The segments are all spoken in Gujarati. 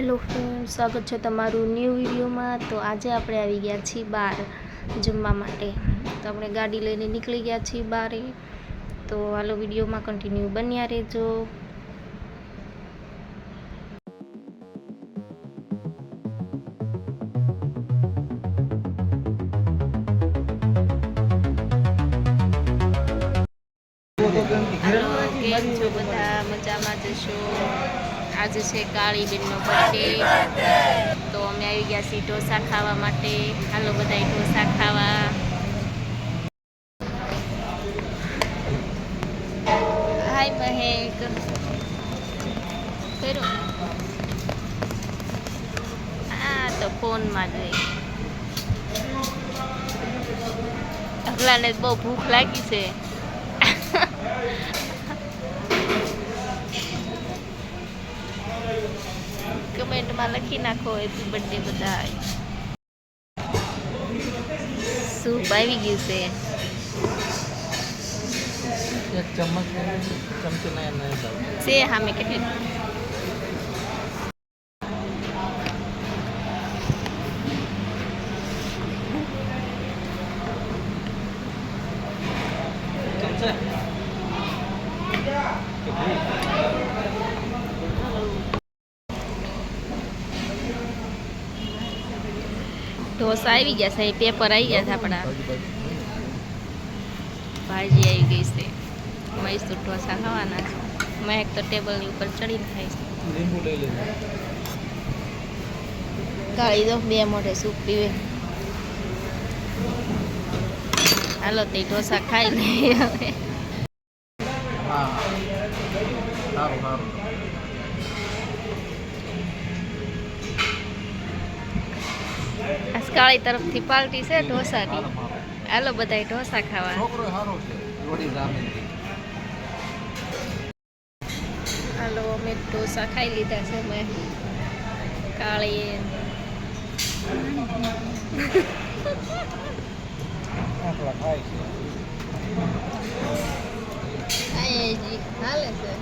હેલો ફ્રેન્ડ સ્વાગત છે તમારું ન્યૂ વિડીયોમાં તો આજે આપણે આવી ગયા છીએ બહાર જમવા માટે. તો આપણે ગાડી લઈને નીકળી ગયા છીએ બહારે તો હાલો વિડીયોમાં કન્ટિન્યુ બન્યા રહેજો. કેમ છો બધા? મજામાં જશો આજે છે કાળી બેનનો બર્થડે તો અમે આવી ગયા છીએ ઢોસા ખાવા માટે. હાલો બધા ઢોસા ખાવા. હાય મહેક. ફેરો. હા તો ફોનમાં જોઈ અગલાને બહુ ભૂખ લાગી છે. કમેન્ટમાં લખી નાખો. હેપી બર્થડે બધા સૂપ આવી ગયું છે. એક ચમચ ચમચી નહીં નહીં ભાવ છે કેટલી? ઢોસા આવી ગયા છે પેપર આવી ગયા છે આપણા. ભાજી આવી ગઈ છે. મૈસૂર ઢોસા ખાવાના છે. મહેક તો ટેબલની ઉપર ચડીને ખાય છે. કાળી દો બે મોઢે સૂપ પીવે હાલો, તે ઢોસા ખાઈ લઈએ હવે. કાળી તરફથી પાર્ટી છે ઢોસાની. સારું સારું હાલો બધાય ઢોસા ખાવા. સારો હાલો અમે ઢોસા ખાઈ લીધા છે અમે. કાળી હાલે છે.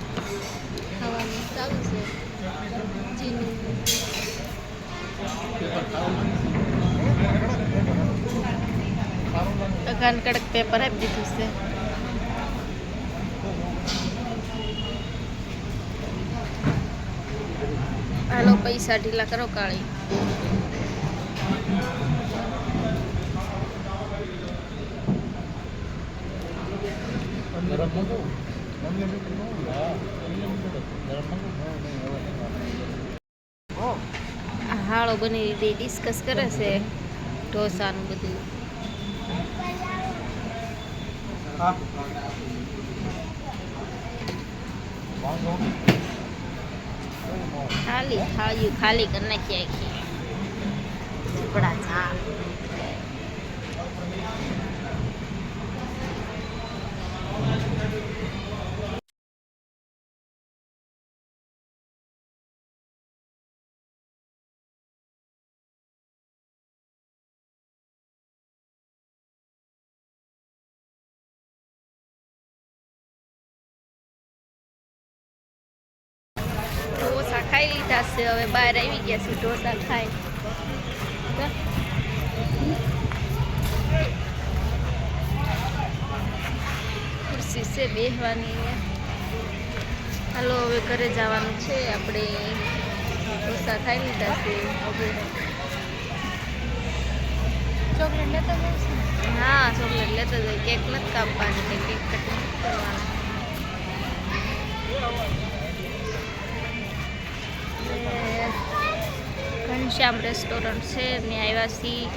ખાવાનું ચાલુ છે. અગાન કડક પેપર આપી દીધું છે. હાલો પૈસા ઢીલા કરો કાળી. હાળો બની રીતે ડિસ્કસ કરે છે. ઢોસાનું બધું. ખાલી ખાયું ખાલી કરી નાખી આખી. ઝૂપડા ચા ખાઈ લીધા છે હવે બહાર આવી ગયા છે ઢોસા ખાઈ. ખુરશી છે બેસવાની હાલો હવે ઘરે જવાનું છે આપણે ઢોસા ખાઈ લીધા છે હવે. ચોકલેટ લેતા જઈશ? હા ચોકલેટ લેતા જાય કેક નથી કાપવાની કેક કટિંગ કરવાનું. ઘનશ્યામ રેસ્ટોરન્ટ છે ને આવ્યા છીએ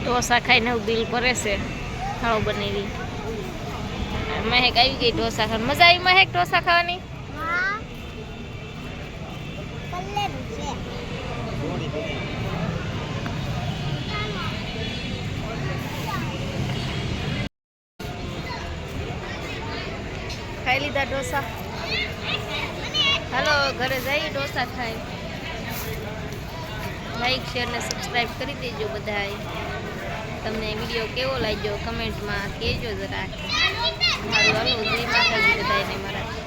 ઢોસા ખાઈને બિલ ભરે છે ખાવ બનેવી. મહેક આવી ગઈ ઢોસા ખાવા મજા આવી મહેક ઢોસા ખાવાની? ખાઈ લીધા ઢોસા હાલો, ઘરે જઈ ઢોસા ખાઈ. લાઈક શેર ને સબસ્ક્રાઈબ કરી દેજો બધા તમને વીડિયો કેવો લાગ્યો? કમેન્ટમાં કહેજો જરા મારું હાલો, જય માતાજી બધાને મારા.